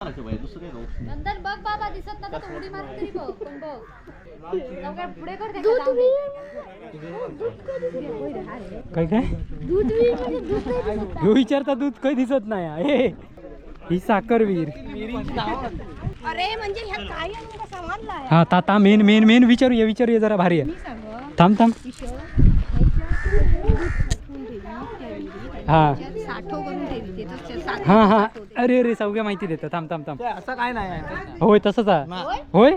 नंतर बघ बाबा दिसत ना तर उडी मारून तरी बघ पण बघ. पुढे कर. काय काय? दूध म्हणजे दूध नाही दिसत ह्यो विचारता दूध काही दिसत नाही हा. हे. ही साखरवीर. अरे म्हणजे ह्या काय आहे नेमका समजला आहे. हा ता ता मेन मेन मेन विचारूया विचारूया जरा भारी आहे. सांग थांब थांब. हा साठो करून ठेवली हा हा. अरे अरे सगळ्या माहिती देतं थांब थांब थांब. असं काय नाही होय तसंच आहे. होय?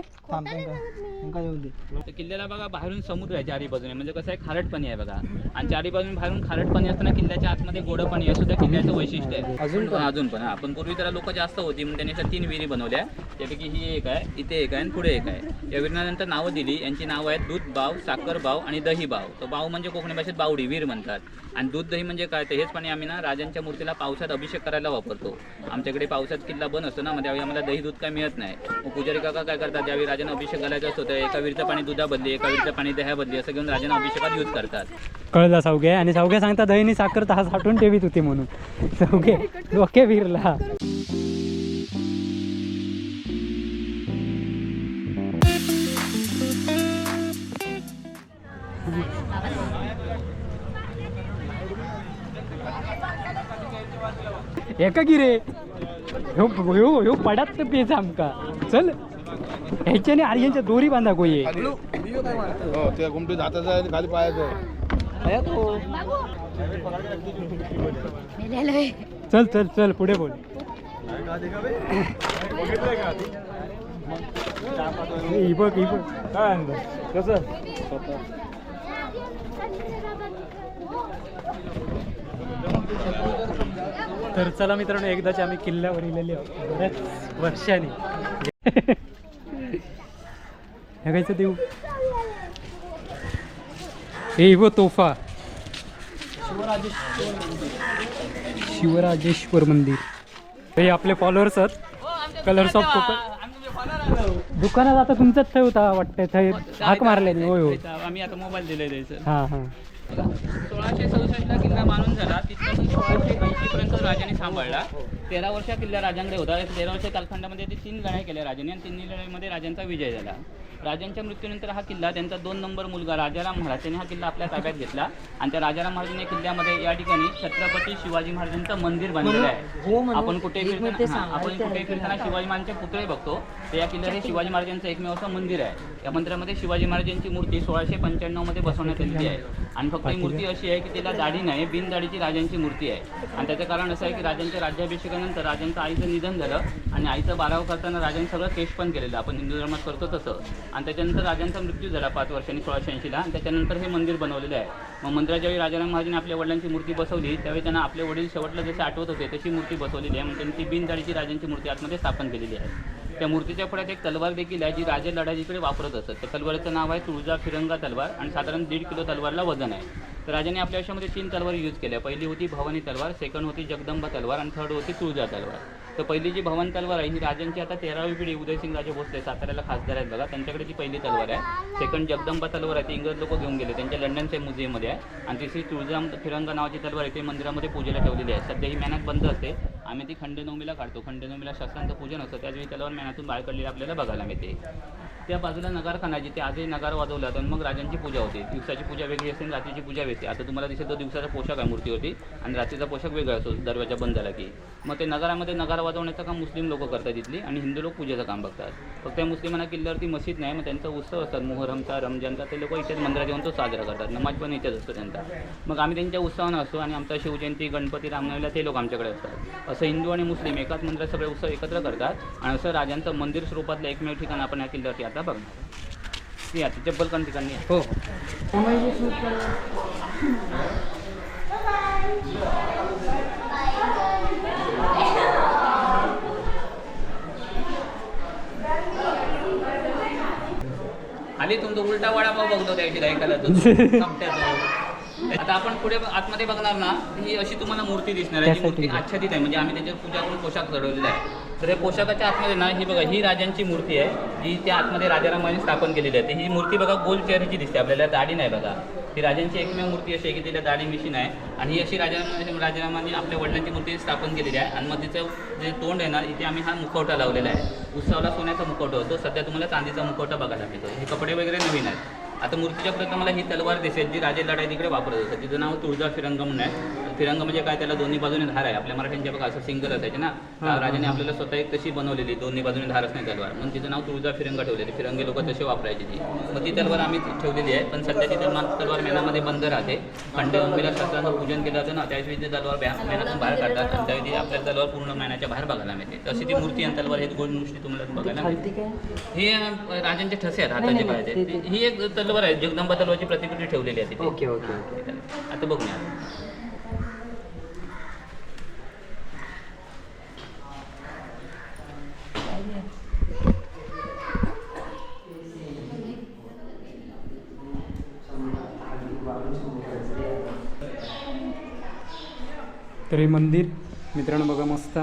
तर किल्ल्याला बघा बाहेरून समुद्र आहे चारी बाजूने म्हणजे कसं आहे खारट पाणी आहे बघा. आणि चारी बाजूने बाहेरून खारट पाणी असताना किल्ल्याच्या आतमध्ये गोडं पाणी हे सुद्धा किल्ल्याचं वैशिष्ट्य आहे. अजून पण अजून पण हा. पण पूर्वी त्याला लोक जास्त होती. म्हणून त्यांनी तीन विहिरी बनवल्या. त्यापैकी ही एक आहे इथे एक आहे आणि पुढे एक आहे. या विहिरीनंतर नावं दिली. यांची नावं आहेत दूध बाव साखर बाव आणि दही बाव. तर बाव म्हणजे कोकणी भाषेत बावडी वीर म्हणतात. आणि दूध दही म्हणजे काय? तर हेच पाणी आम्ही ना राजांच्या मूर्तीला पावसात अभिषेक करायला वापरतो. आमच्याकडे पावसात किल्ला बंद असतो ना मग त्यावेळी आम्हाला दही दूध काय मिळत नाही. मग पुजारी काका काय करतात ज्यावेळी राजांना अभिषेक घालायचा असतो तर एका विहिरीचं पाणी दुधा बदली एका विहिरीचं पाणी दह्या बदली असं घेऊन राजांना अभिषेकात यूज करतात. कळलं सावगे? आणि सावगे सांगता दहीनी साखर तहा साठून ठेवीत होती म्हणून. सावगे डोके विरला. एका गिरे ह्यो ह्यो ह्यो पडात तर पेच आमका. चल. ह्याच्याने आर्यांच्या दोरी बांधा कोये हो त्या गुमटी हाताचं आहे खाली पायाचं चल चल चल पुढे बोल. ही बघ ही बघ. काय आणलं? कसं? तर चला मित्रांनो एकदाच आम्ही किल्ल्यावर इलेले आहोत. बऱ्याच वर्षांनी. हे कायचं देऊ. हे वो तोफा. शिवराजेश्वर मंदिर. हे आपले फॉलोअर्स आहेत. कलर्स ऑफ कोकण दुकानात आता तुमचाच थंय होता वाटतं थंय हाक मारले होय होय. आम्ही आता मोबाईल दिले हां हां. सोळाशे सदुसष्टला किल्ला बांधून झाला. तिथपासून सोळाशे राजाने सांभाळला. तेरा वर्ष किल्ला राजांकडे होता. तेरा वर्ष कालखंडामध्ये ते तीन लढाई केल्या राजाने आणि तिन्ही लढाईमध्ये राजांचा विजय झाला. राजांच्या मृत्यूनंतर हा किल्ला त्यांचा दोन नंबर मुलगा राजाराम महाराज यांनी हा किल्ला आपल्या ताब्यात घेतला. आणि त्या राजाराम महाराजांनी किल्ल्यामध्ये या ठिकाणी छत्रपती शिवाजी महाराजांचं मंदिर बांधलेलं आहे. आपण कुठे फिरताना हां, आपण कुठे फिरताना शिवाजी महाराजांचे पुतळे बघतो. तर या किल्ल्यात हे शिवाजी महाराजांचं एकमेव असं मंदिर आहे. या मंदिरामध्ये शिवाजी महाराजांची मूर्ती सोळाशे पंच्याण्णवमध्ये बसवण्यात आलेली आहे. आणि फक्त ही मूर्ती अशी आहे की तिला दाढी नाही बिन दाढीची राजांची मूर्ती आहे. आणि त्याचं कारण असं आहे की राजांच्या राज्याभिषेकानंतर राजांचं आईचं निधन झालं. आणि आईचं बाराव करताना राजांनी सगळं केश पण केलेलं. आपण हिंदू धर्मात करतो तसं. आणि त्याच्यानंतर राजांचा मृत्यू झाला पाच वर्षांनी सोळाशे ऐंशीला. आणि त्याच्यानंतर हे मंदिर बनवलेलं आहे. मग मंदिराच्या वेळी राजाराम महाराजांनी आपल्या वडिलांची मूर्ती बसवली त्यावेळी त्यांना आपले वडील शेवटला जसे आठवत होते तशी मूर्ती बसवलेली आहे. मग त्यांनी ती बिन राजांची मूर्ती आतमध्ये स्थापन केलेली आहे. त्या मूर्तीच्या पुढ्यात एक तलवार देखील आहे जी राजे लढाईकडे वापरत असत. त्या तलवारीचं नाव आहे तुळजा फिरंगा तलवार आणि साधारण दीड किलो तलवारला वजन आहे. तर राजाने आपल्या आयुष्यामध्ये तीन तलवार यूज केल्या. पहिली होती भवानी तलवार सेकंड होती जगदंबा तलवार आणि थर्ड होती तुळजा तलवार. तर पहिली जी भवन तलवार आहे ही राजांची आता तेरावी पिढी उदयसिंग राजे भोसले साताऱ्याला खासदार आहेत बघा. त्यांच्याकडे ती पहिली तलवार आहे सेकंड जगदंबा तलवार आहे ती इंग्रज लोक घेऊन गेले. त्यांच्या लंडनच्या म्युझियममध्ये आहे. आणि तिसरी तुळजाम फिरंगा नावाची तलवार आहे ते मंदिरामध्ये पूजेला ठेवलेली आहे. सध्या ही मॅनात बंद असते. आम्ही ती खंडेनवमीला काढतो. खंडेनवमीला शस्त्रांचं पूजन असतं. त्याचवेळी तलवार मॅनातून बाहेर काढलेली आपल्याला बघायला मिळते. त्या बाजूला नगारखाना जिथे आजही नगार वाजवला तर मग राजांची पूजा होते. दिवसाची पूजा वेगळी असते आणि रात्रीची पूजा वेगळी. आता तुम्हाला दिसेल तो दिवसाचा पोशाख आहे मूर्तीवरती आणि रात्रीचा पोशाख वेगळा असतो दरवाजा बंद झाला की. मग ते नगरामध्ये नगार वाजवण्याचं काम मुस्लिम लोक करतात तिथली आणि हिंदू लोक पूजेचं काम बघतात. फक्त त्या मुस्लिमांना किल्ल्यावरती मशीद नाही मग त्यांचा उत्सव असतात. मोहरमचा रमजानचा ते लोक इथेच मंदिरात येऊन तो साजरा करतात. नमाज पण इथेच असतो त्यांचा. मग आम्ही त्यांच्या उत्सवानं असतो आणि आमचा शिवजयंती गणपती रामनवमीला ते लोक आमच्याकडे असतात. असं हिंदू आणि मुस्लिम एकाच मंदिरात सगळे उत्सव एकत्र करतात. आणि असं राजांचं मंदिर स्वरूपातलं एकमेव ठिकाण आपण या किल्ल्यावरती आता बघणार ती आता चप्पल पण ठिकाणी. हो खाली तुमचा उलटा वडापाव बघतो त्या दिवशी ऐकायला. आता आपण पुढे आतमध्ये बघणार ना ही अशी तुम्हाला मूर्ती दिसणार आहे मूर्ती. आच्छादित आहे म्हणजे आम्ही त्याच्यात पूजा करून पोशाख चढवलेला आहे तर हे पोशाखाच्या आतमध्ये ना ही बघा ही राजांची मूर्ती आहे जी त्या आतमध्ये राजारामाने स्थापन केलेली आहे. तर ही मूर्ती बघा गोल चेहऱ्याची दिसते आपल्याला दाढी नाही बघा. ही राजांची एकमेव मूर्ती अशी आहे की तिला दाढी मिशीन आहे. आणि ही अशी राजा राजारामाने आपल्या वडिलांची मूर्ती स्थापन केलेली आहे. आणि मग तिचं जे तोंड आहे ना इथे आम्ही हा मुखवटा लावलेला आहे. उत्सवाला सोन्याचा मुखवटा होतो. सध्या तुम्हाला चांदीचा मुखवटा बघायला मिळतो. हे कपडे वगैरे नवीन आहेत. आता मूर्तीच्या प्रथम तुम्हाला ही तलवार दिसेल जी राजे लढाई तिकडे वापरत होतं. तिचं नाव तुळजा फिरंगम आहे. फिरंग म्हणजे काय? त्याला दोन्ही बाजूने धार आहे. आपल्या मराठ्यांच्या बघा असं सिंगल असायचे ना. राजाने आपल्याला स्वतः एक तशी बनवलेली दोन्ही बाजूने धार असणे तलवार. म्हणून तिचं नाव तुळजा फिरंग ठेवलेली. फिरंगी लोक तसे वापरायची ती. मग ती तलवार आम्ही ठेवलेली आहे. पण सध्या ती तलवार तलवार मेनामध्ये बंद राहते. खंडगंगेला शास्त्रानं पूजन केलं जातं ना त्यावेळी ती तलवार मेनातून बाहेर काढतात. आणि त्यावेळी ती आपल्याला तलवार पूर्ण मेनाच्या बाहेर बघायला मिळते. तशी ती मूर्ती आणि तलवार हे दोन गोष्टी तुम्हाला बघायला मिळते. हे अं, राजांचे ठसे आहेत. हाताचे पायाचे ही एक तलवार आहे. जगदंबा तलवारची प्रतिकृती ठेवलेली आहे तिथे. Okay okay okay. आता बघूया. तर हे मंदिर. मित्रांनो बघा मस्त.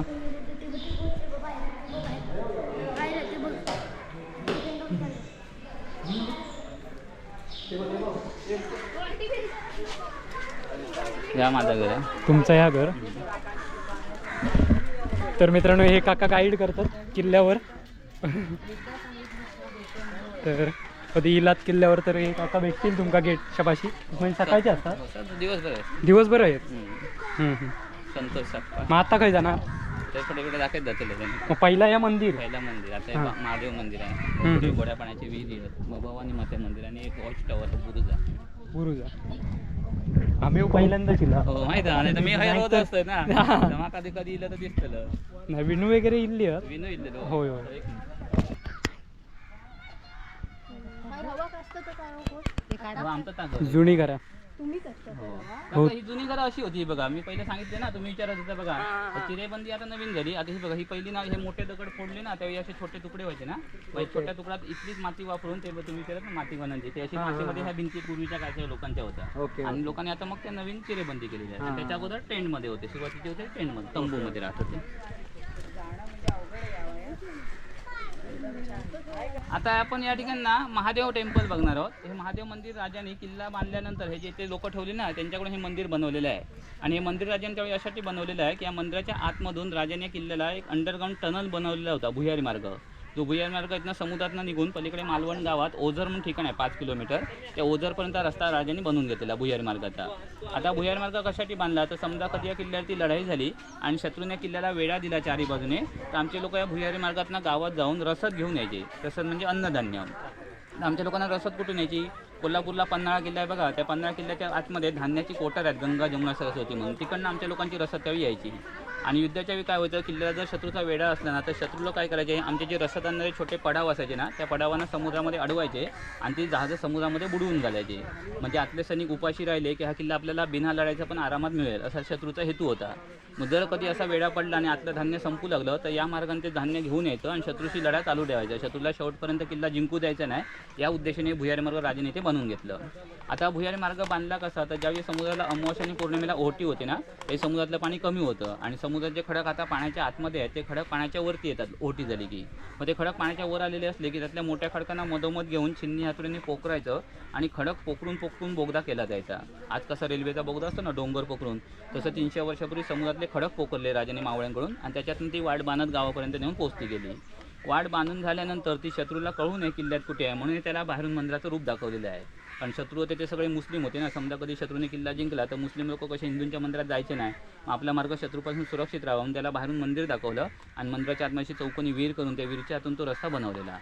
या माझा घर आहे. तुमचं ह्या घर. तर मित्रांनो हे काका गाईड करतात किल्ल्यावर. तर कधी इलात किल्ल्यावर तर हे काका भेटतील तुमका गेटच्या पाशी म्हणजे सकाळचे असतात. दिवसभर आहे. दिवसभर आहेत. संतोष मग आता काय जाणार? ते पुढे दाखवत जातील त्यांनी मग पहिला या मंदिर. पहिला मंदिर आता हे हा. बा- महादेव मंदिर आहे. पुढे गोड्या पाण्याची विहीर आहे. मग भवानी माते मंदिर आणि एक वॉच टॉवर बुरुज. आहे गुरुजा आम्ही पहिल्यांदा शिला हो माहीत आहे. आणि मी हे रोज असतोय ना. तेव्हा कधी कधी इलं तर दिसतलं. नाही विनू वगैरे इल्ली आहेत. विनू इल्लेलो होय, होय. एक काढा. हो, आमचं. जुनी करा तुम्हीच असता हो. हो. ही जुनी घरं अशी होती बघा. मी पहिले सांगितले ना तुम्ही विचारत होता बघा. तर चिरेबंदी आता नवीन झाली. आता ही बघा ही पहिली ना हे मोठे दगड फोडले ना त्यावेळी असे छोटे तुकडे व्हायचे ना. मग छोट्या तुकड्यात इथलीच माती वापरून ते तुम्ही विचारत ना माती बनायची ते अशी मातीमध्ये ह्या भिंती पूर्वीच्या काळच्या लोकांच्या होत्या. ओके आणि लोकांनी आता मग त्या नवीन चिरेबंदी केलेली आहे. आणि त्याच्या अगोदर टेंटमध्ये होते. सुरुवातीचे होते टेंटमध्ये तंबू मध्ये राहत होते. आता आपण या ठिकाणी ना महादेव टेम्पल बघणार आहोत. हे महादेव मंदिर राजाने किल्ला बांधल्यानंतर हे जे ते लोक ठेवले ना त्यांच्याकडून हे मंदिर बनवलेलं आहे. आणि हे मंदिर राजाने त्यावेळी यासाठी बनवलेलं आहे की या मंदिराच्या आतमधून राजाने या किल्ल्याला एक अंडरग्राऊंड टनल बनवलेला होता भुयारी मार्ग. जो भुयारी मार्ग इथनं समुद्रातनं निघून पलीकडे मालवण गावात ओझर म्हणून ठिकाण आहे पाच किलोमीटर. त्या ओझरपर्यंत रस्ता राजाने बनवून घेतलेला भुयारी मार्गाचा. आता भुयार मार्ग कशासाठी बांधला? तर समजा कधी या किल्ल्यावरती लढाई झाली आणि शत्रूने किल्ल्याला वेढा दिला चारी बाजूने तर आमचे लोक या भुयारी मार्गातनं गावात जाऊन रसद घेऊन यायचे. रसद म्हणजे अन्नधान्य. आमच्या लोकांना रसद कुठून यायची? कोल्हापूरला पन्हाळा किल्ला आहे बघा. त्या पन्हाळा किल्ल्याच्या आतमध्ये धान्याची कोटर आहेत गंगा जमुना सरस्वती म्हणून. तिकडनं आमच्या लोकांची रसद त्यावेळी यायची. आणि युद्धाच्या वेळी काय व्हायचं किल्ल्याला जर शत्रूचा वेढा असला ना तर शत्रूला काय करायचे आमचे जे रसद आणणारे छोटे पडाव असायचे ना त्या पडावांना समुद्रामध्ये अडवायचे आणि ते जहाजं समुद्रामध्ये बुडवून घालायचे. म्हणजे आतले सैनिक उपाशी राहिले की हा किल्ला आपल्याला बिना लढायचा पण आरामात मिळेल असा शत्रूचा हेतू होता. मग जर कधी असा वेळा पडला आणि आतलं धान्य संपू लागलं तर या मार्गाने ते धान्य घेऊन यायचं आणि शत्रूशी लढा चालू ठेवायचा. शत्रूला शेवटपर्यंत किल्ला जिंकू द्यायचा नाही या उद्देशाने भुयारी मार्ग राजाने ते बनवून घेतलं. आता भुयारी मार्ग बांधला कसा? तर ज्यावेळी समुद्राला अमावस्या आणि पौर्णिमेला ओहटी होते ना ते समुद्रातलं पाणी कमी होतं. आणि समुद्राचे खडक आता पाण्याच्या आतमध्ये आहेत ते खडक पाण्याच्या वरती येतात ओहटी झाली की. मग ते खडक पाण्याच्या वर आलेले असले की त्यातल्या मोठ्या खडकांना मधोमध घेऊन छिन्नी हातुरीने पोखरायचं आणि खडक पोखरून पोखरून बोगदा केला जायचा. आज कसा रेल्वेचा बोगदा असतो ना डोंगर पोखरून तसं तीनशे वर्षापूर्वी समुद्रातले खडक पोखरले राजाने मावळ्यांकडून आणि त्याच्यातून ती वाट बांधत गावापर्यंत नेऊन पोहोचली गेली. वाट बांधून झाल्यानंतर ती शत्रूला कळू नये किल्ल्यात कुठे आहे म्हणून त्याला बाहेरून मंदिराचं रूप दाखवलेलं आहे. कारण शत्रू होते ते सगळे मुस्लिम होते ना. समजा कधी शत्रूने किल्ला जिंकला तर मुस्लिम लोक कसे हिंदूंच्या मंदिरात जायचे नाही. मग आपला मार्ग शत्रूपासून सुरक्षित राहावा. म्हणून त्याला बाहेरून मंदिर दाखवलं आणि मंदिराच्या आतमध्ये चौकोनी विहीर करून त्या विहीरच्या आतून तो रस्ता बनवलेला.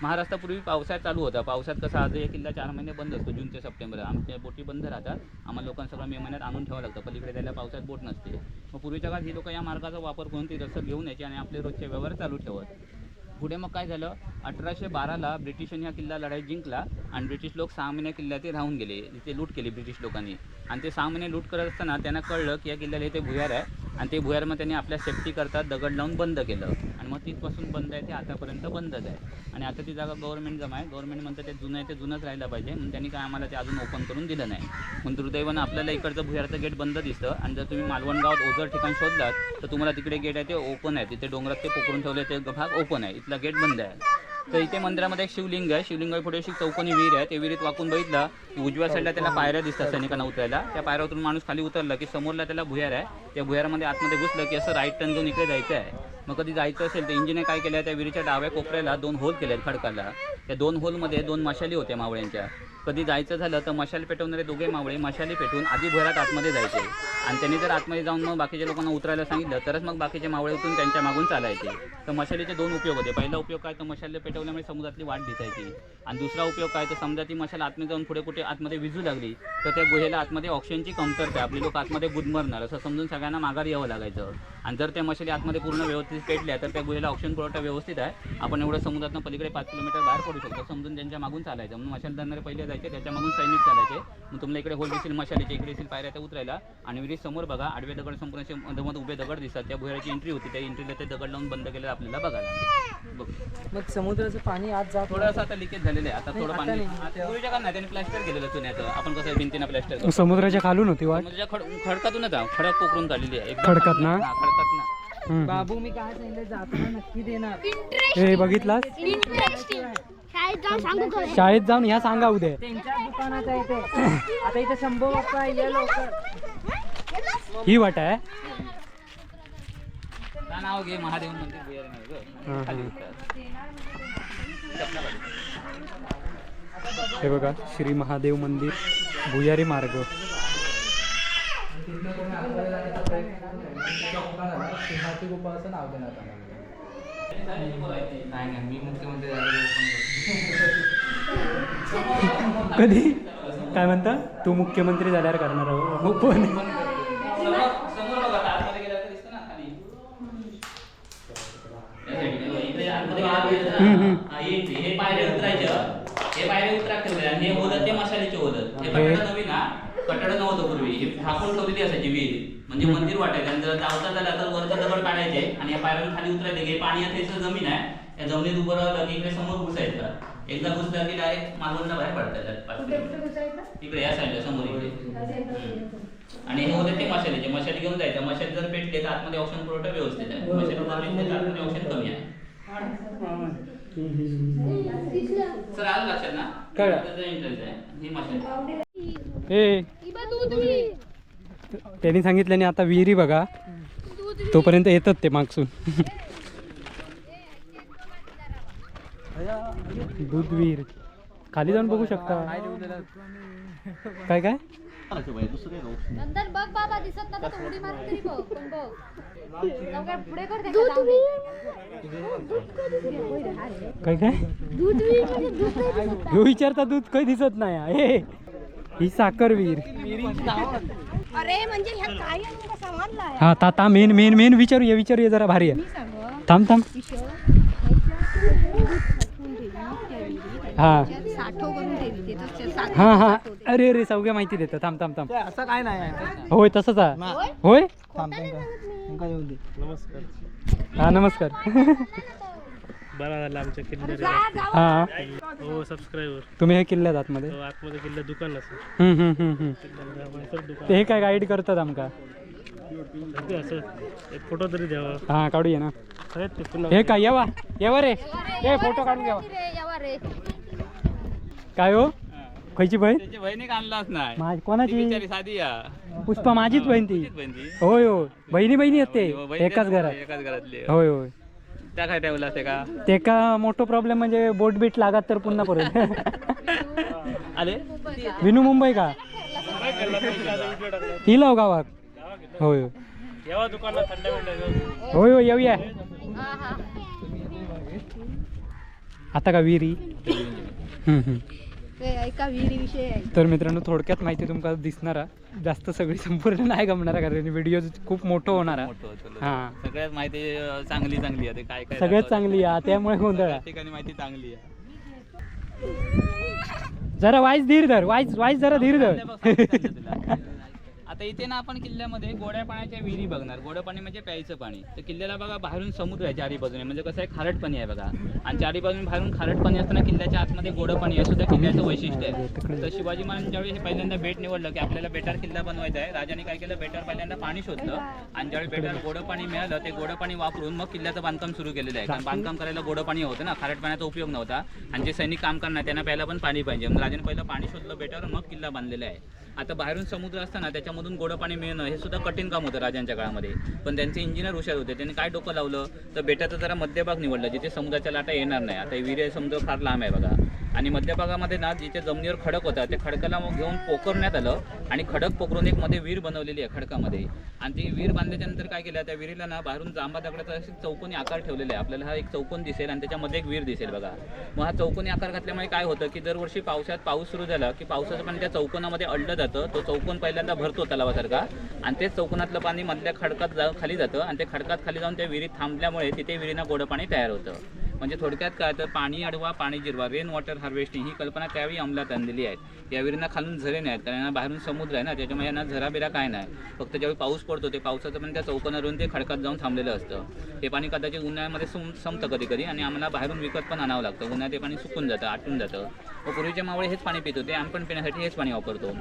महाराष्ट्रापूर्वी पावसाळ्यात चालू होता. पावसात कसा आज या किल्ला चार महिने बंद असतो जून ते सप्टेंबर. आमच्या बोटी बंद राहतात. आम्हाला लोकांना सगळं मे महिन्यात आणून ठेवावं लागतं. पलीकडे त्याला पावसात बोट नसते. मग पूर्वीच्या काळात ही लोक या मार्गाचा वापर करून ती रस्ता घेऊन यायची आणि आपले रोजचे व्यवहार चालू ठेवत. पुढे मग काय झालं? अठराशे बाराला ब्रिटिशांनी हा किल्ला लढाई जिंकला आणि ब्रिटिश लोक सहा महिने किल्ल्यात ते राहून गेले. तिथे लूट केली ब्रिटिश लोकांनी. आणि ते सहा महिने लूट करत असताना त्यांना कळलं की या किल्ल्याला इथे भुयार आहे. आणि ते भुयार मग त्यांनी आपल्या सेफ्टी करता दगड लावून बंद केलं. आणि मग तिथपासून बंद आहे ते आतापर्यंत बंदच आहे. आणि आता ती जागा गव्हर्नमेंट जमा आहे. गव्हर्नमेंट म्हणतं ते जुनं आहे ते जुनंच राहिलं पाहिजे. म्हणून त्यांनी काय आम्हाला ते अजून ओपन करून दिलं नाही. म्हणून दुर्दैवानं आपल्याला इकडचं भुयारचं गेट बंद दिसतं. आणि जर तुम्ही मालवण गावात ओझर ठिकाण शोधलात तर तुम्हाला तिकडे गेट आहे ते ओपन आहे. तिथे डोंगरात ते पोकरून ठेवले ते भाग ओपन आहे. इथला गेट बंद आहे. तर इथे मंदिरामध्ये एक शिवलिंग आहे. शिवलिंग पुढे अशी चौकोनी विहीर आहे. ते विहिरीत वाकून बघितलं की उजव्या साईडला त्याला पायऱ्या दिसतात सैनिकांना उतरायला. त्या पायऱ्या उतरून माणूस खाली उतरला की समोरला त्याला भुयार आहे. त्या भुयारामध्ये आतमध्ये घुसलं की असं राईट टर्न घेऊन इकडे जायचं आहे. मग कधी जायचं असेल तर इंजिने काय केलं त्या विहिरीच्या डाव्या कोपऱ्याला दोन होल केले आहेत खडकाला. त्या दोन होलमध्ये दोन मशाली होत्या मावळ्यांच्या. कधी जायचं झालं तर मशाल पेटवणारे दोघे मावळे मशाली पेटून आधी घरात आतमध्ये जायचे. आणि त्यांनी जर आतमध्ये जाऊन मग बाकीच्या लोकांना उतरायला सांगितलं तरच मग बाकीचे मावळे उतरून त्यांच्या मागून चालायचे. तर मशालीचे दोन उपयोग होते. पहिला उपयोग काय? तर मशाल पेटवल्यामुळे समुद्रातली वाट दिसायची. आणि दुसरा उपयोग काय? तर समजा ती मशाल आतमध्ये जाऊन पुढे कुठे आतमध्ये विजू लागली तर त्या गुहेला आतमध्ये ऑक्सिजनची कमतरता आहे. आपली लोक आतमध्ये गुदमरणार. असं समजून सगळ्यांना माघार यावं लागायचं. आणि जर त्या मशाली आतमध्ये पूर्ण व्यवस्थित पेटल्या तर त्या गुहेला ऑक्सिजन पुरवठा व्यवस्थित आहे. आपण एवढं समुद्रातनं पलीकडे पाच किलोमीटर बाहेर पडू शकतो. समजून त्यांच्या मागून चालायचं. म्हणून मशाल धरणारे पहिले जायचे. त्याच्या मागून सैनिक चालायचे. मग तुम्हाला इकडे होल दिसेल मशालीचे इकडे दिसेल पायऱ्या त्या उतरायला. आणि विहिरी समोर बघा आडवे दगड संपूर्ण असे मधोमध उभे दगड दिसतात. त्या भुयाराची एंट्री होती. त्या एंट्रीला ते दगड लावून बंद केलं आपल्याला बघायला बघ. मग समुद्राचं पाणी आज जात थोडंसं आता लिकेज झालेलं आहे. आता थोडं पाणी पूर्वीच्या काळात त्यांनी प्लॅस्टर केलेलं चुन्याचं. आपण कसं भिंतीनं प्लॅस्टर समुद्राच्या खालून होती वाट. खड खडकातूनच आहे, खडक पोखरून झालेली आहे. खडकात ना? हा, खडकात ना. बाबू मी काय सांगितलं? जाताना नक्की देणार. हे बघितलास? इंटरेस्टिंग शाळेत जाऊन सांगू का शाळेत जाऊन ह्या सांगा उद्या त्यांच्या दुकानात आहे ते आता इथे शंभर बाप्पा ये लवकर ही वाट आहे ना नाव घे महादेव मंदिर भुयारी हा, गं. खाली हा. उतरा. चपला काढ. हे बघा भुयारी मार्ग कधी? काय म्हणता? तू मुख्यमंत्री झाल्यावर करणार आहो. हो पण. हा, पायरे उतरायचं हे पायरे उतरा आणि हे होदत ते मशालीचे होदत हे नवीन नव्हतं पूर्वी. हे झाकून ठेवलेली असायची विहीर. म्हणजे मंदिर वाटायचं आणि जर धावता झाला तर वरचा दगड काढायचे आणि या पायऱ्यावर खाली उतरायचे हे पाणी आता इथं जमीन आहे. त्या जमिनीत उभं राहिलं की इकडे समोर घुसायचं. एकदा घुसलं की डायरेक्ट मालवणला बाहेर पडतात. इकडे या साईडला समोर इकडे. आणि हे होते ते मशालीचे. मशाली घेऊन जायचं. मशाली जर पेटले तर आतमध्ये ऑप्शन पुरवठा व्यवस्थित आहे. मशाली तर आतमध्ये ऑप्शन कमी आहे. सर आलं लक्षात ना? entrance आहे. ही मशाली. त्यांनी सांगितल्याने आता विहिरी बघा. तोपर्यंत येतात ते मागसून. दूध विहीर. खाली जाऊन बघू शकता. काय काय? करायचं बाई, दुसरं काही option नाही. नंतर बघ बाबा दिसत नका तर उडी मारून तरी बघ पण बघ. जाऊ काय पुढे कर. काय काय? दूध म्हणजे विचारता दूध काही दिसत नाही? हा. ए ही साखर विहीर अरे म्हणजे? हा ता ता मेन मेन मेन विचारूया विचारूया जरा भारी आहे. थांब थांब. हा. हा हा. अरे अरे सगळ्या माहिती देतं. थांब थांब थांब. असं काय नाही होय तसंच आहे. होय? नमस्कार. हा नमस्कार. बरा झाला आमच्या किल्ल्यात हा. हो सबस्क्राईबर तुम्ही हे किल्ल्यात आतमध्ये आतमध्ये किल्ल्या दुकान असं हम्म, हम्म, हम्म, हम्म. दुकान ते हे काय गाईड करतात आमका? असं एक फोटो तरी द्यावा. हा काढूया ना. अरे ते पुन्हा हे काय येवा येवा रे. ए फोटो काढून घ्यावा रे यावा रे. काय हो? खयची बहीण? त्याची बहिणीक आणलाच नाही. माझी ती कोणाची बिचारी साधी या पुष्पा माझीच बहीण ती. बहीण. होय होय. बहिणी बहिणी आहेत हो, ते बहीण एकाच घरात. एकाच घरातली. होय होय. त्या काय ठेवलं असते का? ते का मोठं प्रॉब्लेम म्हणजे बोट बीट लागत तर पुन्हा परत आले विनू मुंबई का? ही लाव गावात. होय होय. दुकानात थंड होय होय येऊया. आता का विहिरी? हम्म, हम्म. विषय आहे तर मित्रांनो थोडक्यात माहिती तुमका दिसणार. जास्त सगळी संपूर्ण नाही गमणार कारण व्हिडिओ खूप मोठं होणार. हा सगळ्यात माहिती चांगली चांगली आहे ते काय काय सगळ्यात. चांगली आहे त्यामुळे गोंधळ. ठिकाणी माहिती चांगली आहे जरा वाईस धीर धर वाईस वाईस जरा धीर धर आता इथे ना आपण किल्ल्यामध्ये गोड्या पाण्याच्या विहिरी बघणार. गोडं पाणी म्हणजे प्यायचं पाणी. तर किल्ल्याला बघा बाहेरून समुद्र आहे चारी बाजूने. म्हणजे कसं आहे खारट पाणी आहे बघा. आणि चारी बाजूने बाहेरून खारट पाणी असताना किल्ल्याच्या आतमध्ये गोडं पाणी आहे. सुद्धा किल्ल्याचं वैशिष्ट्य आहे. तर शिवाजी महाराज ज्यावेळी हे पहिल्यांदा बेट निवडलं की आपल्याला बेटार किल्ला बनवायचा आहे राजाने काय केलं? बेटार पहिल्यांदा पाणी शोधलं. आणि ज्यावेळी बेटार गोडं पाणी मिळालं ते गोडं पाणी वापरून मग किल्ल्याचं बांधकाम सुरू केलेलं आहे. कारण बांधकाम करायला गोडं पाणी होतं ना. खारट पाण्याचा उपयोग नव्हता. आणि जे सैनिक काम करणार त्यांना प्यायला पण पाणी पाहिजे. मग राजाने पहिलं पाणी शोधलं बेटार मग किल्ला बांधलेला आहे. आता बाहेरून समुद्र असताना त्याच्यामधून गोडं पाणी मिळणं हे सुद्धा कठीण काम होतं राजांच्या काळामध्ये. पण त्यांचे इंजिनियर हुशार होते त्यांनी काय डोकं लावलं? तर बेटाचा जरा मध्यभाग निवडला जिथे समुद्राच्या लाटा येणार नाही. आता विरे समुद्र फार लांब आहे बघा. आणि मध्यभागामध्ये ना जिथे जमिनीवर खडक होता त्या खडकाला मग घेऊन पोखरण्यात आलं आणि खडक पोखरून एक मध्ये विहीर बनवलेली आहे खडकामध्ये. आणि ती विहीर बांधल्याच्या नंतर काय केलं त्या विहिरीला ना बाहेरून जांबा दगडाचा असे चौकोनी आकार ठेवलेला आहे. आपल्याला हा एक चौकोन दिसेल आणि त्याच्यामध्ये एक विहीर दिसेल बघा. मग हा चौकोनी आकार घातल्यामुळे काय होतं की दरवर्षी पावसात पाऊस सुरू झाला की पावसाचं पाणी त्या चौकोनामध्ये अडलं जातं. तो चौकोन पहिल्यांदा भरतो तलावासारखा आणि तेच चौकोनातलं पाणी मधल्या खडकात जा खाली जातं आणि ते खडकात खाली जाऊन त्या विहिरीत थांबल्यामुळे तिथे विहिरीना गोडं पाणी तयार होतं. म्हणजे थोडक्यात काय तर पाणी अडवा पाणी जिरवा रेन वॉटर हार्वेस्टिंग ही कल्पना त्यावेळी अंमलात आणलेली आहे. या विहिरींना खालून झरे नाहीत कारण यांना बाहेरून समुद्र आहे ना त्याच्यामुळे यांना झराबिरा काय नाही. फक्त ज्यावेळी पाऊस पडतो ते पावसाचं पण त्या चौकनावरून ते खडकात जाऊन थांबलेलं असतं. हे पाणी कदाचित उन्हाळ्यामध्ये सम संपतं कधी कधी आणि आम्हाला बाहेरून विकत पण आणावं लागतं. उन्हाळ्यात ते पाणी सुकून जातं आटून जातं. व पूर्वीच्या मावळे हेच पाणी पितो ते आम्ही पण पिण्यासाठी हेच पाणी वापरतो.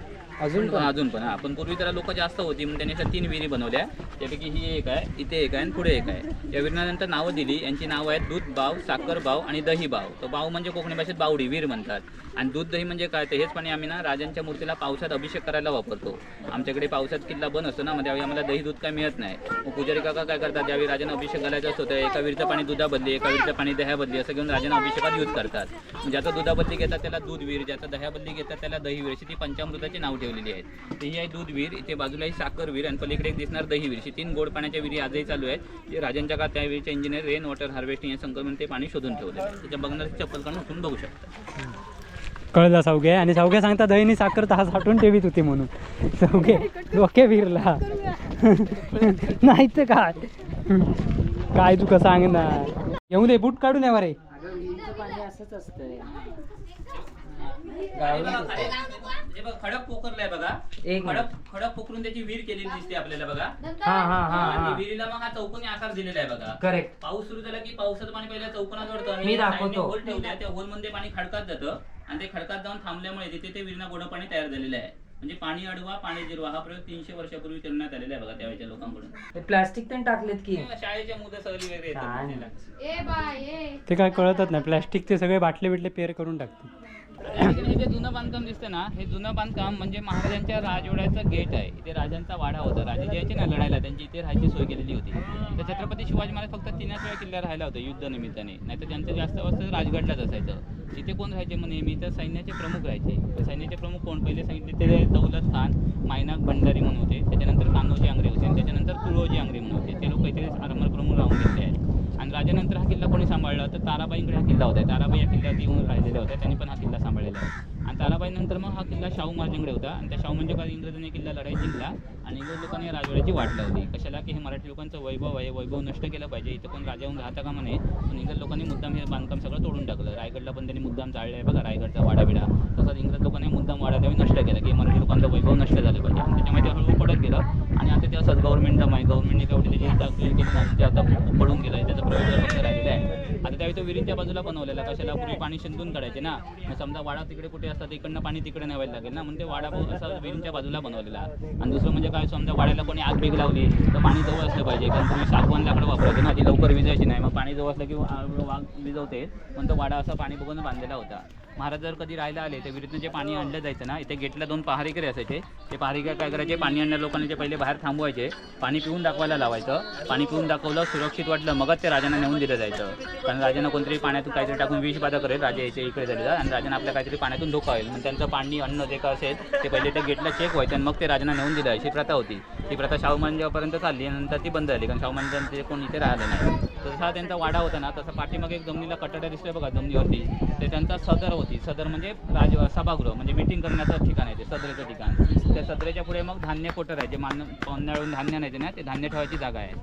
अजून पण? अजून पण हा. पण पूर्वी जरा लोक जास्त होती म्हणून त्यांनी अशा तीन विहिरी बनवल्या. त्यापैकी ही एक आहे इथे एक आहे आणि पुढे एक आहे. या विहिरीनंतर नावं दिली यांची नावं आहेत दूध बाव साखर बाव आणि दही बाव. तो बाव म्हणजे कोकणी भाषेत बावडी वीर म्हणतात. आणि दूध दही म्हणजे काय? तर हेच पाणी आम्ही ना राजांच्या मूर्तीला पावसात अभिषेक करायला वापरतो. आमच्याकडे पावसात किल्ला बंद असतो ना मग त्यावेळी आम्हाला दही दूध काय मिळत नाही. मग पुजारी काका काय करतात? ज्यावेळी राजांना अभिषेक घालायचा असतो तर एका विहिरीचं पाणी दुधा बदली एका विहिरीचं पाणी दह्या बदली असं घेऊन राजांना अभिषेकात यूज करतात. ज्याचा दुधा बदली घेतात त्याला दूध वीर ज्याचा दह्या बदली घेतात त्याला दही वीर अशी ती पंचामृताची नाव ठेवलेली आहेत. तर ही आहे दूध वीर इथे बाजूला ही साखर वीर आणि पलीकडे एक दिसणार दही वीर अशी तीन गोड पाण्याच्या विहिरी आजही चालू आहेत. जे राजांच्या काळात त्यावेळीचे इंजिनियर रेन वॉटर हार्वेस्टिंग या संकल्पन ते पाणी शोधून ठेवले त्याच्या बघणारी चप्पल काढून उठून बघू शकता. कळलं सावगे? आणि सावगे सांगता दहीनी साखर तहा साठवून ठेवीत होती म्हणून. सावगे डोके विरला. नाही तर काय? काय तू कसं सांगणार? येऊ दे बूट काढून या रे अगं विहिरीचं पाणी असंच असतंय. हे बघ खडक पोखरलाय बघा. एक खडक खडक पोखरून त्याची विहीर केलेली दिसते आपल्याला बघा. हा हा हा आणि हा. विहिरीला मग हा चौकोनी आकार दिलेला आहे बघा. करेक्ट पाऊस सुरू झाला की पावसाचं पाणी पहिल्या चौकोनात जोडतं आणि मी साईडने दाखवतो. होल ठेवले त्या होलमध्ये पाणी खडकात जातं आणि ते खडकात जाऊन थांबल्यामुळे तिथे ते विहिरीना गोडं पाणी तयार झालेलं आहे. म्हणजे पाणी अडवा पाणी जिरवा. हा प्रयोग तीनशे वर्षापूर्वी करण्यात आलेला आहे बघा त्यावेळेच्या लोकांकडून. हे प्लास्टिक पण टाकलेत की. शाळेच्या मुलं सहली वगैरे येतात छान. त्याला. A by A. ते काय कळतच नाही. प्लॅस्टिकचे सगळे बाटले बिटले पेर करून टाकते. आणि हे जे जुनं बांधकाम दिसतं ना हे जुनं बांधकाम म्हणजे महाराजांच्या राजवाड्याचं गेट आहे. इथे राजांचा वाडा होता. राजे जे यायचे ना लढायला त्यांची इथे राहायची सोय केलेली होती. तर छत्रपती शिवाजी महाराज फक्त तीनच वेळा किल्ल्यावर राहायला होता युद्ध निमित्ताने. नाहीतर त्यांचं जास्त वस्त्र राजगडलाच असायचं. तिथे कोण राहायचे मग नेहमी? तर सैन्याचे प्रमुख राहायचे. तर सैन्याचे प्रमुख कोण? पहिले सांगितले ते दौलत खान मायनाक भंडारी म्हणून होते. त्याच्यानंतर कान्होजी आंग्रे होते. त्याच्यानंतर तुळोजी आंग्रे म्हणून होते. ते लोक इथे आरमार प्रमुख राहून घेतले आहेत आणि राजानंतर हा किल्ला कोणी सांभाळला? तर ताराबाईंकडे हा किल्ला होता. ताराबाई या किल्ल्यात येऊन राहिलेल्या होत्या त्यांनी पण हा किल्ला सांभाळलेला आहे. आणि ताराबाई नंतर मग हा किल्ला शाहू महाराजांकडे होता. आणि त्या शाहू म्हणजे काय इंग्रजांनी किल्ला लढाई जिंकला? आणि इंग्रज लोकांनी राजवाड्याची वाट लावली. कशाला की हे मराठी लोकांचं वैभव आहे वैभव नष्ट केलं पाहिजे इथं कोण राजा होऊन राहता का म्हणे? पण इंग्रज लोकांनी मुद्दाम हे बांधकाम सगळं तोडून टाकलं. रायगडला पण त्यांनी मुद्दाम जाळलं आहे बघा रायगडचा वाडाबिडा. तसंच इंग्रज लोकांनी मुद्दाम वाडा त्यावेळी नष्ट केला की मराठी लोकांचं वैभव नष्ट झालं पाहिजे. आणि त्याच्यामुळे ते हळूहळू पडत गेलं. आणि आता ते असंच गव्हर्नमेंटचा माहिती गव्हर्नमेंटने तेवढी त्याची केली आणि ते आता पडून गेलं त्याचा प्रयोग फक्त राहिलेला आहे. आता त्यावेळी तो विहिरीच्या बाजूला बनवलेला कशाला पूर्वी पाणी शिंदून काढायचे ना? मग समजा वाडा तिकडे कुठे असतात इकडनं पाणी तिकडे न्यावायला लागेल ना? म्हणून ते वाडा असा विरींच्या बाजूला बनवलेला आणि दुसरं म्हणजे काय समजा वाड्याला कोणी आग बिग लावली तर पाणी जवळ असलं पाहिजे. कारण तुम्ही सागवान लाकडं वापरायचे ना ती लवकर विजायची नाही. मग पाणी जवळ असलं की वाघ वाग विजवते. पण तो वाडा असा पाणी बघून बांधलेला होता. महाराज जर कधी राहायला आले तर विहिरीतून जे पाणी आणलं जायचं ना इथे गेटला दोन पहारेकरी असायचे. ते पहारेकर काय करायचे पाणी आणल्या लोकांनी जे पहिले बाहेर थांबवायचे पाणी पिऊन दाखवायला लावायचं. पाणी पिऊन दाखवलं सुरक्षित वाटलं मगच ते राजांना नेऊन दिलं जायचं. कारण राजांना कोणतरी पाण्यातून काहीतरी टाकून विष बाधा करेल राजा यायचे इकडे झाले आणि राजांना आपल्या काहीतरी पाण्यातून धोका होईल. मग त्यांचं पाणी अन्न जे का असेल ते पहिले त्या गेटला चेक व्हायचं आणि मग ते राजांना नेऊन दिलं अशी प्रथा होती. ती प्रथा शाहू महाराजांपर्यंत चालली आणि नंतर ती बंद झाली कारण शाहू महाराजांचे कोण इथे राहिलं नाही. तसा त्यांचा वाडा होता ना तसा पाठीमागे एक जमिनीला कटाडा दिसतोय बघा जमिनीवरती. ते त्यांचा सदर होती. सदर म्हणजे राज सभागृह म्हणजे मिटिंग करण्याचं ठिकाण आहे ते सदरेचं ठिकाण. त्या सदरेच्या पुढे मग धान्य कोटर आहे जे मान पन्हाळून धान्य नाही ना ते धान्य ठेवायची जागा आहे.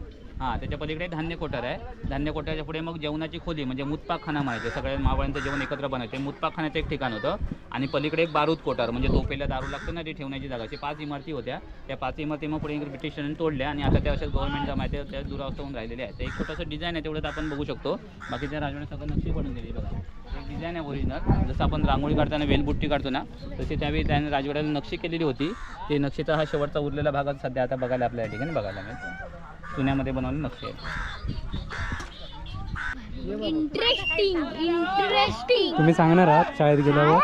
हां त्याच्या पलीकडे धान्य कोठार आहे. धान्य कोठाराच्या पुढे मग जेवणाची खोली म्हणजे मुतपाकखाना म्हणायचं. सगळ्या मावळ्यांचं जेवण एकत्र बनायचे मुतपाकखान्याचं एक ठिकाण होतं. आणि पलीकडे एक बारूद कोठार म्हणजे तोपेला दारू लागतं ना ती ठेवण्याची जागा. अशी पाच इमारती होत्या. त्या पाच इमारती मग पुढे ब्रिटिशांनी तोडल्या आणि आता त्या अशा गव्हर्नमेंटचा माहिती आहे त्या दुरावस्था होऊन राहिलेल्या आहेत. एक छोटंसं डिझाईन आहे तेवढं आपण बघू शकतो. बाकीच्या राजवाड्या सगळं नक्षी पडून दिली. बघा. एक डिझाईन आहे ओरिजिनल जसं आपण रांगोळी काढताना वेलबुट्टी काढतो ना तशी त्यावेळी त्याने राजवाड्याला नक्षी केलेली होती. ते नक्षीचा हा शेवटचा उरलेला भाग सध्या आता बघायला आपल्या या ठिकाणी बघायला मिळतो. चुन्यामध्ये बनवलेली नक्षी आहे. इंटरेस्टिंग इंटरेस्टिंग तुम्ही सांगणार आहात शाळेत गेल्यावर?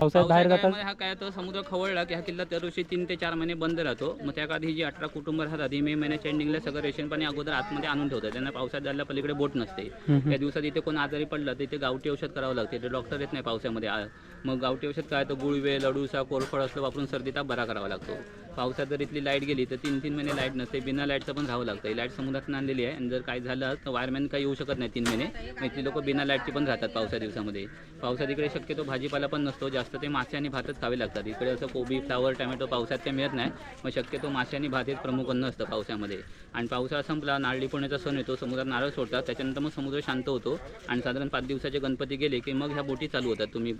पावसाळ्यात बाहेर जातात काळामध्ये हा काय तो समुद्र खवळला की हा किल्ला त्या दिवशी तीन ते चार महिने बंद राहतो. मग त्या काळात ही जी अठरा कुटुंब राहतात ही मे महिन्याच्या एंडिंगला सगळं रेशन पाणी अगोदर आतमध्ये आणून ठेवतात. त्यांना पावसात जायला पलीकडे बोट नसते. त्या दिवसात इथे कोण आजारी पडलं तर इथे गावठी औषध करावं लागते. इथे डॉक्टर येत नाही पावसामध्ये. मग गावठी औषध काय तर गुळवे लडूसा कोरफड असलं वापरून सर्दी ताप बरा करावा लागतो. पावसात जर इथली लाइट गेली तर तीन तीन महिने लाइट नसते. बिना लाईटचं पण राहावं लागतं. ही लाइट समुद्रातून आणलेली आहे. आणि जर काय झालं तर वायरमॅन काही येऊ शकत नाही तीन महिने. मग इथली लोक बिना लाईटची पण राहतात पावसा दिवसामध्ये. पावसात इकडे शक्यतो भाजीपाला पण नसतो जास्त ते मासे आणि भातच खावे लागतात. इकडे असं कोबी फ्लावर टमॅटो पावसात काही मिळत नाही मग शक्यतो मासे आणि भात हेच प्रमुख अन्न असतं पावसामध्ये. आणि पावसाळा संपला नारळी पौर्णिमेचा सण येतो समुद्रात नारळ सोडतात त्याच्यानंतर मग समुद्र शांत होतो आणि साधारण पाच दिवसाचे गणपती गेले की मग ह्या बोटी चालू होतात तुम्ही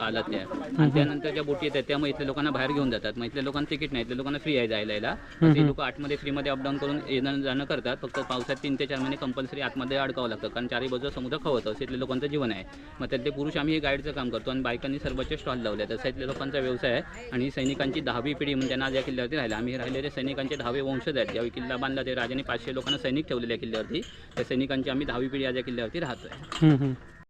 आलात त्या. आणि त्यानंतर ज्या बोटी येतात त्या मग इथल्या लोकांना बाहेर घेऊन जातात. मग इथल्या लोकांना तिकीट नाही इथल्या लोकांना फ्री आहे जायला. यायला ते लोक आतमध्ये फ्रीमध्ये अपडाऊन करून येणं जाणं करतात. फक्त पावसात तीन ते चार महिने कंपल्सरी आतमध्ये अडकावं लागतं. कारण चारही बाजूला समुद्र खवतं असं इथल्या लोकांचं जीवन आहे. मग त्यातले पुरुष आम्ही हे गाईडचं काम करतो आणि बायकांनी सर्वचे स्टॉल लावले तसं इथल्या लोकांचा व्यवसाय आहे आणि सैनिकांची दहावी पिढी म्हणजे त्यांना ज्या किल्ल्यावरती राहिला आम्ही राहिलेले सैनिकांचे दहावे वंशज आहेत. ज्यावेळी किल्ला बांधला ते राजाने पाचशे लोकांना सैनिक ठेवलेल्या किल्ल्यावरती. त्या सैनिकांची आम्ही दहावी पिढी या ज्या किल्ल्यावरती राहतोय.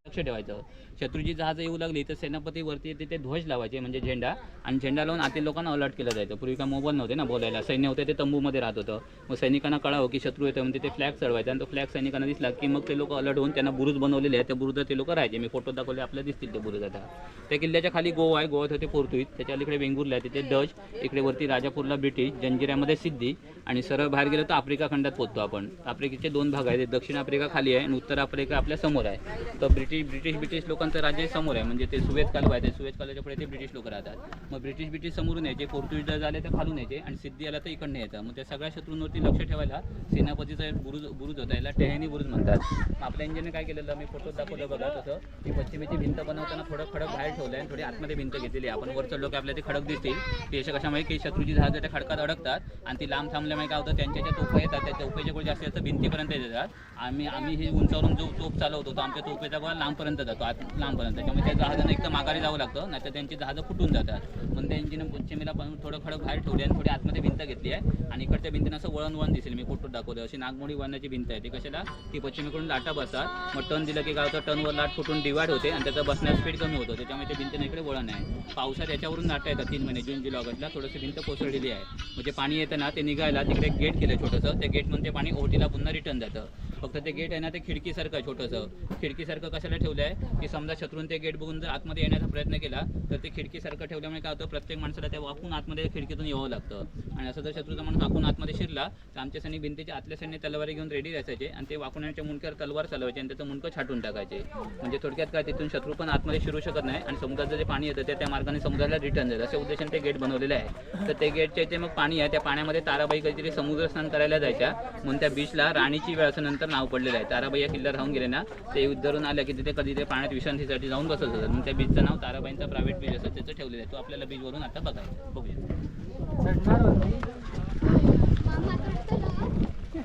लक्ष ठेवायचं. शत्रूची जहाज येऊ लागली तर सेनापती वरती तिथे ध्वज लावायचे म्हणजे झेंडा. आणि झेंडा लावून आतील लोकांना अलर्ट केलं जायचं. पूर्वी काय मोबाईल नव्हते ना बोलायला. सैन्य होते ते तंबूमध्ये राहत होतं. मग सैनिकांना कळावं की शत्रू येतं म्हणजे ते फ्लॅग चढवायचा. आणि तो फ्लॅग सैनिकांना दिसला की मग ते लोक अलर्ट होऊन त्यांना बुरुज बनवलेले आहे त्या बुरुजात ते लोक राहायचे. मी फोटो दाखवले आपल्याला दिसतील ते बुरुज आता त्या किल्ल्याच्या खाली गोवा आहे. गोव्यात होते पोर्तुगीज त्याच्या अलीकडे वेंगुर्ला आहे. तिथे डच इकडे वरती राजापूरला ब्रिटिश जंजिऱ्यामध्ये सिद्धी. आणि सरळ बाहेर गेलं तर आफ्रिका खंडात पोहोचतो आपण. आफ्रिकेचे दोन भाग आहेत. दक्षिण आफ्रिका खाली आहे आणि उत्तर आफ्रिका आपल्यासमोर आहे. तर ब्रिटिश ब्रिटिश ब्रिटिश लोकांचं राज्य समोर आहे. म्हणजे ते सुवेत कालवा आहे ते सुवेत कालव्याच्या पुढे ते ब्रिटिश लोक राहतात. मग ब्रिटिश ब्रिटिश समोरून यायचे. पोर्तुगीज झाले तर खालून यायचे आणि सिद्धी आला तर इकडनं यायचं. मग त्या सगळ्या शत्रूंवरती लक्ष ठेवायला सेनापतीचा एक बुरुज बुरुज होता. याला टेहानी बुरुज म्हणतात. आपल्या इंजिनने काय केलेलं? मी फोटो दाखवलं बघा तसं. की पश्चिमेची भिंत बनवताना थोडं खडक बाहेर ठेवलं आहे आणि थोडी आतमध्ये भिंत घेतलेली आहे. आपण वर चढलो की ते खडक दिसतील. ते अशा कशामुळे? की शत्रूची जहाज त्या खडकात अडकतात आणि ती लांब थांबल्यामुळे काय होतं त्यांच्या ज्या तोफा येतात त्या तोफेच्या गोळ जास्तीत जास्त भिंतीपर्यंत येतात. आम्ही आम्ही हे उंचावरून जो तोफ चालवतो होतो आमच्या तोफेचा गोळा लांबपर्यंत जातो आत लांबपर्यंत. त्याच्यामुळे त्या जहाजांना एक तर माघारी जावं लागतं नाही तर त्यांची जहाजं फुटून जातात. पण त्यांची पश्चिमेला पण थोडं खडक बाहेर ठेवली आणि थोडी आतमध्ये भिंत घेतली आहे. आणि इकडच्या भिंतीनं असं वळण वळण दिसेल मी फोटो दाखवतो अशी नागमोडी वळणाची भिंत आहे. ती कशाला? ती पश्चिमेकडून लाटा बसतात. मग टर्न दिलं की काय होतं टर्नवर लाट फुटून डिवाइड होते आणि त्याचा बसण्यास स्पीड कमी होतो त्याच्यामुळे त्या भिंतीनं इकडे वळण आहे. पावसात याच्यावरून लाटा येतात तीन महिने जून जुलै ऑगस्टला थोडीशी भिंत कोसळलेली आहे. म्हणजे पाणी येतं ना ते निघायला तिकडे एक गेट केलं छोटंसं. त्या गेटमधून ते पाणी ओटीला पुन्हा रिटर्न जातं. फक्त ते गेट आहे ना ते खिडकीसारखं आहे छोटंसं. खिडकीसारखं कशाला ठेवलं आहे की समजा शत्रून ते गेट बघून जर आतमध्ये येण्याचा प्रयत्न केला तर ते खिडकीसारखं ठेवल्यामुळे काय होतं? प्रत्येक माणसाला ते वाकून आतमध्ये खिडकीतून यावं लागतं. आणि असं जर शत्रूचा माणूस वाकून आतमध्ये शिरला तर आमच्या सैनिक भिंतीच्या आतल्या सैन्य तलवारी घेऊन रेडी असायचे आणि ते वाकूनच्या मुंडक्यावर तलवार चालवायचे आणि त्याचं मुंडकं छाटून टाकायचे. म्हणजे थोडक्यात काय तिथून शत्रू पण आतमध्ये शिरू शकत नाही आणि समुद्राचं जे पाणी येतं ते त्या मार्गाने समुद्राला रिटर्न जाईल अशा उद्देशाने ते गेट बनवलेलं आहे. तर ते गेटचे जे मग पाणी आहे. त्या पाण्यामध्ये ताराबाई कधीतरी समुद्र स्नान करायला जायच्या. म्हणून त्या बीचला राणीची वेळ असं नंतर नाव पडलेलं आहे. ताराबाई या किल्ल्यावर राहून गेले ना ते युद्धरून आल्या की तिथे कधी ते पाण्यात विश्रांतीसाठी जाऊन बसत होतात म्हणून त्या बीचचं नाव ताराबाईंचा प्रायव्हेट बीच असं त्याचं ठेवलेलं आहे. तो आपल्याला बीचवरून आता बघायचं बघूया.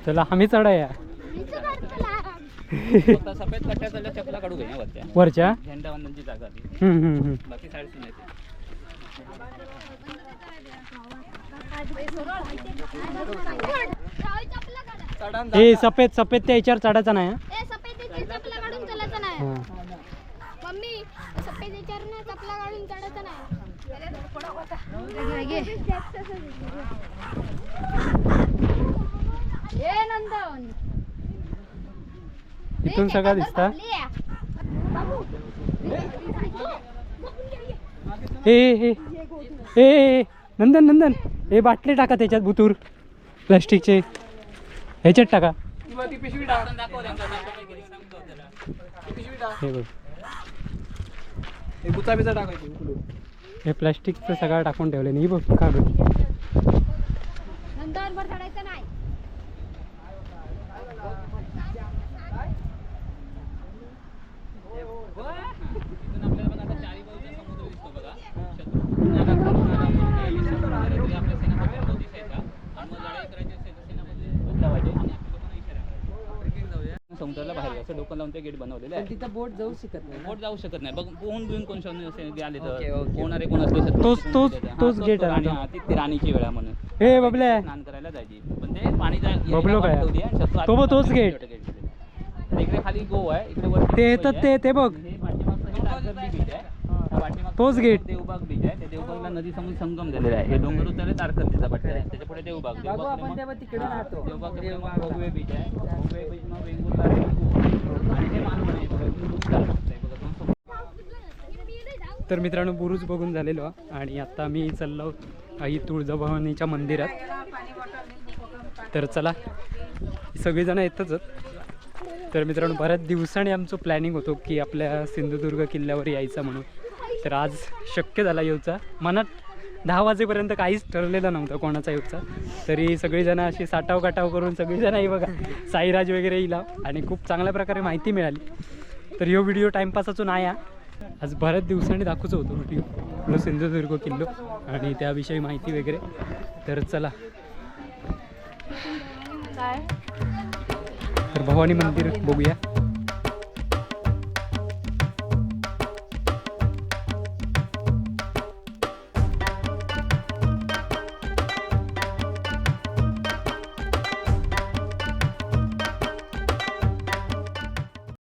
चला आम्ही चढाया. सफेद कट्ट्याचा चपला काढू घे वरच्या. वरच्या? झेंडा वंदनची जागा. बाकी साईड नाही ते. हे सफेद सफेद त्या याच्यावर चढायचा नाही हा? ए सफेदीची चपला काढून चालायचं नाही. हा. मम्मी सफेदीच्या ना चपला काढून चढायचं नाही. नंदन. इथून सगळं दिसता? ए ए ए, नंदन नंदन. हे बाटले टाका त्याच्यात बुतूर प्लास्टिकचे. ह्याच्यात टाका. हे बघ. हे हे प्लास्टिकचं सगळं टाकून ठेवलं नाही बघ चढायचं नाही. इथून आपल्याला बघा आता चारी बाजूचा समुद्र दिसतो बघा शत्रू नाना नाना मोठे समुद्र तरी आपल्या सेनापती नदी दिसायचा आणि मग लढाई करायची असेल तर सेनापती बदलावायचे आणि आपल्या लोकांना इशारा करायचा समुद्राला बाहेर जाऊ. असं डोकं लावून ते गेट बनवलेलं आहे तिथं बोट जाऊ शकत नाही? बोट जाऊ शकत नाही बघ पोहून बिहून कोण शोधून असे गेले ओके, तर ओके. पोहणारे कोण असले तोच- तोच-. हा, तोच gate तो आहे. हा, ती ती राणीची वेळा म्हणून हे बबले स्नान करायला जायची पण ते पाणी जा- यायला बबलो वाट काय? ठेवली आहे आणि शत्रू तो बघ, आतमध्ये तोच छोटे gate. छोटे gate दिलेले. तर इकडे खाली गो आहे इकडे वरती ते मुंबई येतात आहे. ते ते बघ हे पाठीमागचं हे तारकर्ली बीच आहे त्या पाठीमागचं तोच हे gate. देवबाग बीच आहे त्या देवबागला नदी समोर संगम झालेला आहे हे डोंगर उतरले तारकर्लीचा पट्टा आहे त्याच्या पुढे देवबाग बाबू देवबाग आपण तेव्हा मग- तिकडे हा, राहतो देवबाग देवबागला. भोगवे बीच आहे भोगवे बीच मग वेंगुर्ला आहे, तर मित्रांनो बुरुज बघून झालेलो. आणि आता मी चाललो आई तुळजाभवानीच्या मंदिरात. तर चला सगळेजण येतच तर मित्रांनो बऱ्याच दिवसांनी आमचं प्लॅनिंग होतो की आपल्या सिंधुदुर्ग किल्ल्यावर यायचं म्हणून. तर आज शक्य झाला येऊचा. मनात दहा वाजेपर्यंत काहीच ठरलेलं नव्हतं कोणाचा येऊचा तरी सगळीजणं अशी साठाव काटाव करून सगळीजणं ही बघा साईराज वगैरे येईल आणि खूप चांगल्या प्रकारे माहिती मिळाली. तर ह्यो व्हिडिओ टाईमपासाचो नाही हा. आज बऱ्याच दिवसांनी दाखवतो होतो व्हिडिओ आपलं सिंधुदुर्ग किल्लो आणि त्याविषयी माहिती वगैरे. तर चला. तर भवानी मंदिर बघूया.